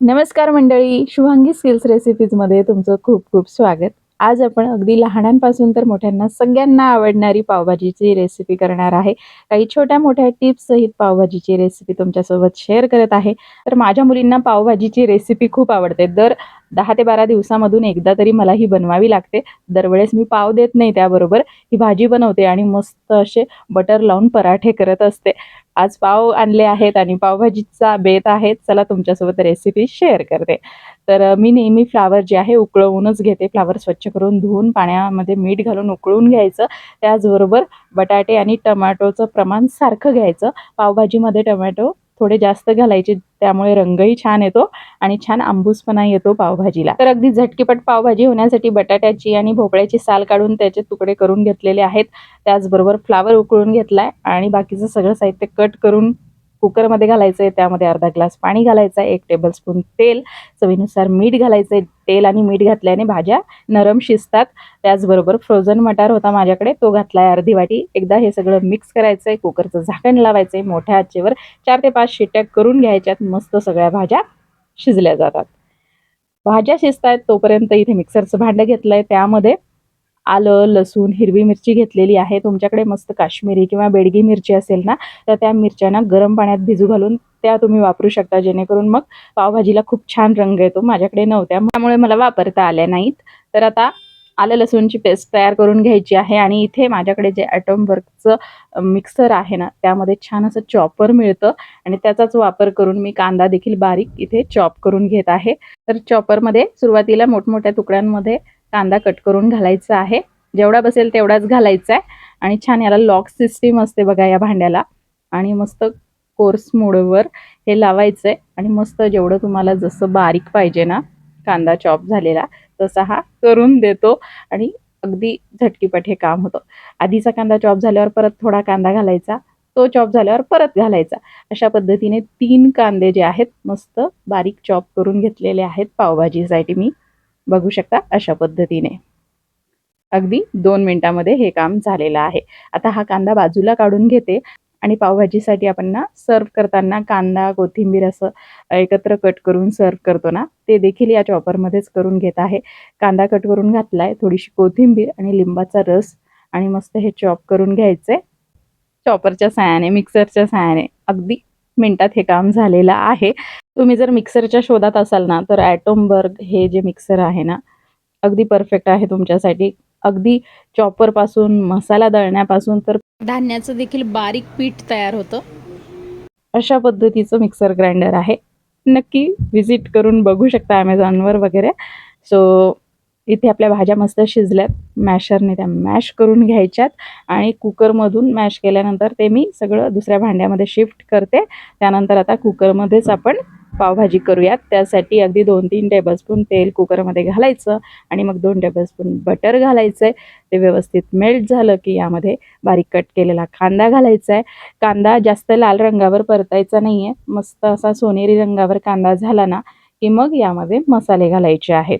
नमस्कार मंडळी शुभांगी स्किल्स रेसिपीजमध्ये तुमचं खूप खूप स्वागत. आज आपण अगदी लहानांपासून तर मोठ्यांना सगळ्यांना आवडणारी पावभाजीची रेसिपी करणार आहे. काही छोट्या मोठ्या टिप्स सहित पावभाजीची रेसिपी तुमच्यासोबत शेअर करत आहे. तर माझ्या मुलींना पावभाजीची रेसिपी खूप आवडते. दर दहा ते बारा दिवसामधून एकदा तरी मला ही बनवावी लागते. दरवेळेस मी पाव देत नाही त्याबरोबर. ही भाजी बनवते आणि मस्त असे बटर लावून पराठे करत असते. आज पाव आणले आहेत आणि पावभाजीचा बेत आहे चला तुमच्यासोबत रेसिपी शेअर करते. तर मी नेहमी फ्लावर जे आहे उकळवूनच घेते. फ्लावर स्वच्छ करून धुवून पाण्यामध्ये मीठ घालून उकळून घ्यायचं. त्याचबरोबर बटाटे आणि टमॅटोचं प्रमाण सारखं घ्यायचं. पावभाजीमध्ये टमॅटो थोडे जास्त घालायचे त्यामुळे रंगही छान येतो आणि छान आंबूसपणा येतो पावभाजीला. तर अगदी झटकीपट पावभाजी होण्यासाठी बटाट्याची आणि भोपळ्याची साल काढून त्याचे तुकडे करून घेतलेले आहेत. त्याचबरोबर फ्लावर उकळून घेतलाय आणि बाकीचं सगळं साहित्य कट करून कुकरमध्ये घालायचं आहे त्यामध्ये अर्धा ग्लास पाणी घालायचं आहे एक टेबलस्पून तेल चवीनुसार मीठ घालायचं आहे तेल आणि मीठ घातल्याने भाज्या नरम शिजतात. त्याचबरोबर फ्रोझन मटार होता माझ्याकडे तो घातलाय अर्धी वाटी. एकदा हे सगळं मिक्स करायचं आहे कुकरचं झाकण लावायचं आहे मोठ्या आचेवर चार ते पाच शिट्ट्या करून घ्यायच्यात मस्त सगळ्या भाज्या शिजल्या जातात. भाज्या शिजतायत तोपर्यंत इथे मिक्सरचं भांडं घेतलं आहे त्यामध्ये आलं लसूण हिरवी मिरची घेतलेली आहे. तुमच्याकडे मस्त काश्मीरी किंवा बेडगी मिरची असेल ना तर त्या मिरच्यांना गरम पाण्यात भिजू घालून त्या तुम्ही वापरू शकता. जेणेकरून मग पावभाजीला खूप छान रंग येतो. माझ्याकडे नव्हत्या त्यामुळे मला वापरता आल्या नाहीत. तर आता आलं लसूणची पेस्ट तयार करून घ्यायची आहे आणि इथे माझ्याकडे जे ॲटमवर्कचं मिक्सर आहे ना त्यामध्ये छान असं चॉपर मिळतं आणि त्याचाच वापर करून मी कांदा देखील बारीक इथे चॉप करून घेत आहे. तर चॉपरमध्ये सुरुवातीला मोठमोठ्या तुकड्यांमध्ये कांदा कट करून घालायचा आहे. जेवढा बसेल तेवढाच घालायचा आहे. आणि छान याला लॉक सिस्टीम असते बघा या भांड्याला. आणि मस्त कोर्स मोडवर हे लावायचं आहे आणि मस्त जेवढं तुम्हाला जसं बारीक पाहिजे ना कांदा चॉप झालेला तसा हा करून देतो. आणि अगदी झटकीपट हे काम होतं. आधीचा कांदा चॉप झाल्यावर परत थोडा कांदा घालायचा. तो चॉप झाल्यावर परत घालायचा. अशा पद्धतीने तीन कांदे जे आहेत मस्त बारीक चॉप करून घेतलेले आहेत पावभाजीसाठी मी. बघू शकता अशा पद्धतीने. अगदी दोन मिनिटामध्ये हे काम झालेलं आहे. आता हा कांदा बाजूला काढून घेते आणि पावभाजीसाठी आपण ना सर्व करताना कांदा कोथिंबीर असं एकत्र कट करून सर्व करतो ना ते देखील या चॉपरमध्येच करून घेत आहे. कांदा कट करून घातलाय थोडीशी कोथिंबीर आणि लिंबाचा रस आणि मस्त हे चॉप करून घ्यायचंय चॉपरच्या साहाय्याने मिक्सरच्या साहाय्याने अगदी मिनिटात हे काम झालेलं आहे. तुम्ही जर मिक्सरच्या शोधात असाल ना तर ॲटोमबर्ग हे जे मिक्सर आहे ना अगदी परफेक्ट आहे तुमच्यासाठी. अगदी चॉपरपासून मसाला दळण्यापासून तर धान्याचं देखील बारीक पीठ तयार होतं. अशा पद्धतीचं मिक्सर ग्राइंडर आहे. नक्की विजिट करून बघू शकता ॲमेझॉनवर वगैरे. सो इथे आपल्या भाज्या मस्त शिजल्यात. मॅशरने त्या मॅश करून घ्यायच्यात आणि कुकरमधून मॅश केल्यानंतर ते मी सगळं दुसऱ्या भांड्यामध्ये शिफ्ट करते. त्यानंतर आता कुकरमध्येच आपण पावभाजी करूयात. त्यासाठी अगदी दोन तीन टेबलस्पून तेल कुकरमध्ये घालायचं आणि मग दोन टेबलस्पून बटर घालायचं आहे ते व्यवस्थित मेल्ट झालं की यामध्ये बारीक कट केलेला कांदा घालायचा आहे कांदा जास्त लाल रंगावर परतायचा नाही आहे मस्त असा सोनेरी रंगावर कांदा झाला ना की मग यामध्ये मसाले घालायचे आहेत.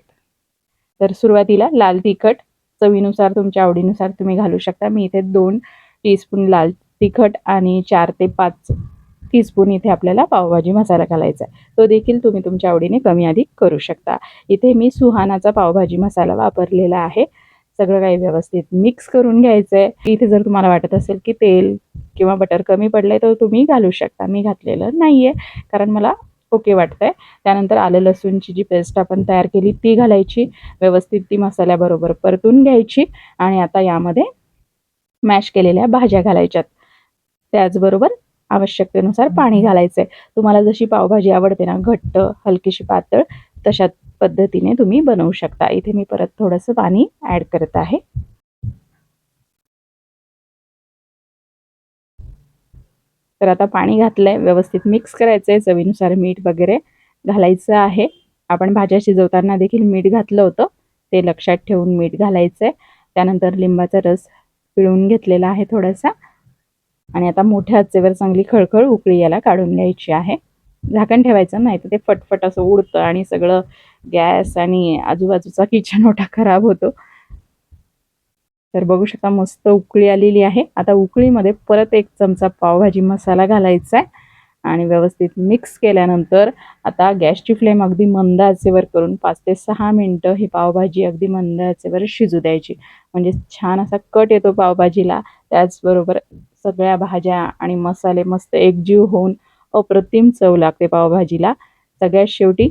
तर सुरुवातीला लाल तिखट चवीनुसार तुमच्या आवडीनुसार तुम्ही घालू शकता. मी इथे दोन टीस्पून लाल तिखट आणि चार ते पाच टीस्पून इथे आपल्याला पावभाजी मसाला घालायचा आहे. तो देखील तुम्ही तुमच्या आवडीने कमी अधिक करू शकता. इथे मी सुहानाचा पावभाजी मसाला वापरलेला आहे. सगळं काही व्यवस्थित मिक्स करून घ्यायचं आहे इथे जर तुम्हाला वाटत असेल की तेल किंवा बटर कमी पडलं तर तुम्ही घालू शकता. मी घातलेलं नाही आहे कारण मला ओके वाटतंय. त्यानंतर आलं लसूणची जी पेस्ट आपण तयार केली ती घालायची. व्यवस्थित ती मसाल्याबरोबर परतून घ्यायची आणि आता यामध्ये मॅश केलेल्या भाज्या घालायच्यात. त्याचबरोबर आवश्यकतेनुसार पाणी घालायचं आहे तुम्हाला जशी पावभाजी आवडते ना घट्ट हलकीशी पातळ तशा पद्धतीने तुम्ही बनवू शकता. इथे मी परत थोडंसं पाणी ॲड करत आहे. तर आता पाणी घातलंय व्यवस्थित मिक्स करायचंय चवीनुसार मीठ वगैरे घालायचं आहे. आपण भाज्या शिजवताना देखील मीठ घातलं होतं ते लक्षात ठेवून मीठ घालायचंय. त्यानंतर लिंबाचा रस पिळून घेतलेला आहे थोडासा. आणि आता मोठ्या आचेवर चांगली खळखळ उकळी याला काढून घ्यायची आहे. झाकण ठेवायचं नाही तर ते फटफट असं उडतं आणि सगळं गॅस आणि आजूबाजूचा किचन ओटा खराब होतो. तर बघू शकता मस्त उकळी आलेली आहे. आता उकळीमध्ये परत एक चमचा पावभाजी मसाला घालायचा आहे. आणि व्यवस्थित मिक्स केल्यानंतर आता गॅसची फ्लेम अगदी मंद आचेवर करून पाच ते सहा मिनटं ही पावभाजी अगदी मंद आचेवर शिजू द्यायची. म्हणजे छान असा कट येतो पावभाजीला. त्याचबरोबर सगळ्या भाज्या आणि मसाले मस्त एकजीव होऊन अप्रतिम चव लागते पावभाजीला. सगळ्यात शेवटी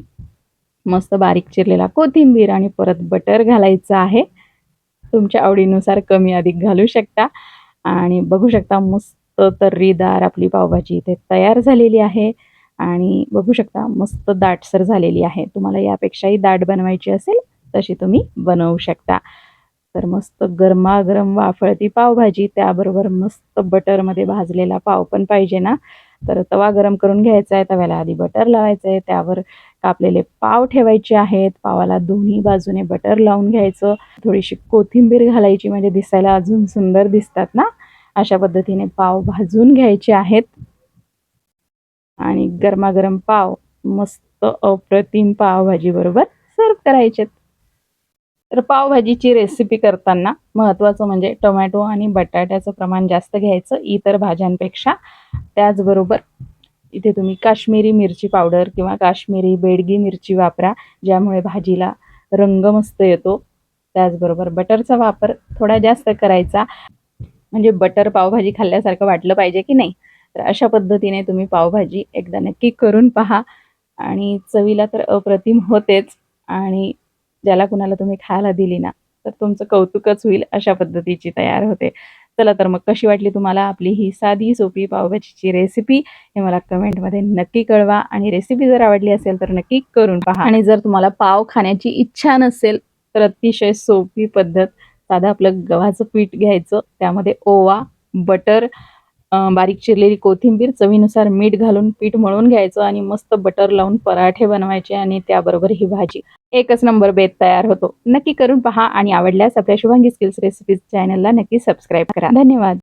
मस्त बारीक चिरलेला कोथिंबीर आणि परत बटर घालायचं आहे. तुमच्या आवडीनुसार कमी अधिक घालू शकता. आणि बघू शकता मस्त तर्रीदार आपली पावभाजी इथे तयार झालेली आहे. आणि बघू शकता मस्त दाटसर झालेली आहे. तुम्हाला यापेक्षाही दाट बनवायची असेल तशी तुम्ही बनवू शकता. तर मस्त गरमागरम वाफळती पावभाजी त्याबरोबर मस्त बटरमध्ये भाजलेला पाव पण पाहिजे ना? तर तवा गरम करून घ्यायचा आहे. तव्याला आधी बटर लावायचं आहे. त्यावर कापलेले पाव ठेवायचे आहेत. पावाला दोन्ही बाजूने बटर लावून घ्यायचं. थोडीशी कोथिंबीर घालायची म्हणजे दिसायला अजून सुंदर दिसतात ना? अशा पद्धतीने पाव भाजून घ्यायचे आहेत. आणि गरमागरम पाव मस्त अप्रतिम पावभाजी बरोबर सर्व करायचे तर पावभाजीची रेसिपी करताना महत्त्वाचं म्हणजे टोमॅटो आणि बटाट्याचं प्रमाण जास्त घ्यायचं इतर भाज्यांपेक्षा. त्याचबरोबर इथे तुम्ही काश्मीरी मिरची पावडर किंवा काश्मीरी बेडगी मिरची वापरा ज्यामुळे भाजीला रंग मस्त येतो. त्याचबरोबर बटरचा वापर थोडा जास्त करायचा. म्हणजे बटर पावभाजी खाल्ल्यासारखं वाटलं पाहिजे की नाही? तर अशा पद्धतीने तुम्ही पावभाजी एकदा नक्की करून पहा. आणि चवीला तर अप्रतिम होतेच. आणि ज्याला कुणाला तुम्ही खायला दिली ना तर तुमचं कौतुकच होईल अशा पद्धतीची तयार होते. चला तर मग कशी वाटली तुम्हाला आपली ही साधी सोपी पावभाजीची रेसिपी हे मला कमेंटमध्ये नक्की कळवा. आणि रेसिपी जर आवडली असेल तर नक्की करून पहा. आणि जर तुम्हाला पाव खाण्याची इच्छा नसेल तर अतिशय सोपी पद्धत साधं आपलं गव्हाचं पीठ घ्यायचं. त्यामध्ये ओवा बटर बारीक चिरलेली कोथिंबीर चवीनुसार मीठ घालून पीठ मळून घ्यायचं आणि मस्त बटर लावून पराठे बनवायचे आणि त्याबरोबर ही भाजी. एकच नंबर बेत तयार होतो. नक्की करून पहा आणि आवडल्यास आपल्या शुभांगी स्किल्स रेसिपीज चॅनलला नक्की सबस्क्राईब करा. धन्यवाद.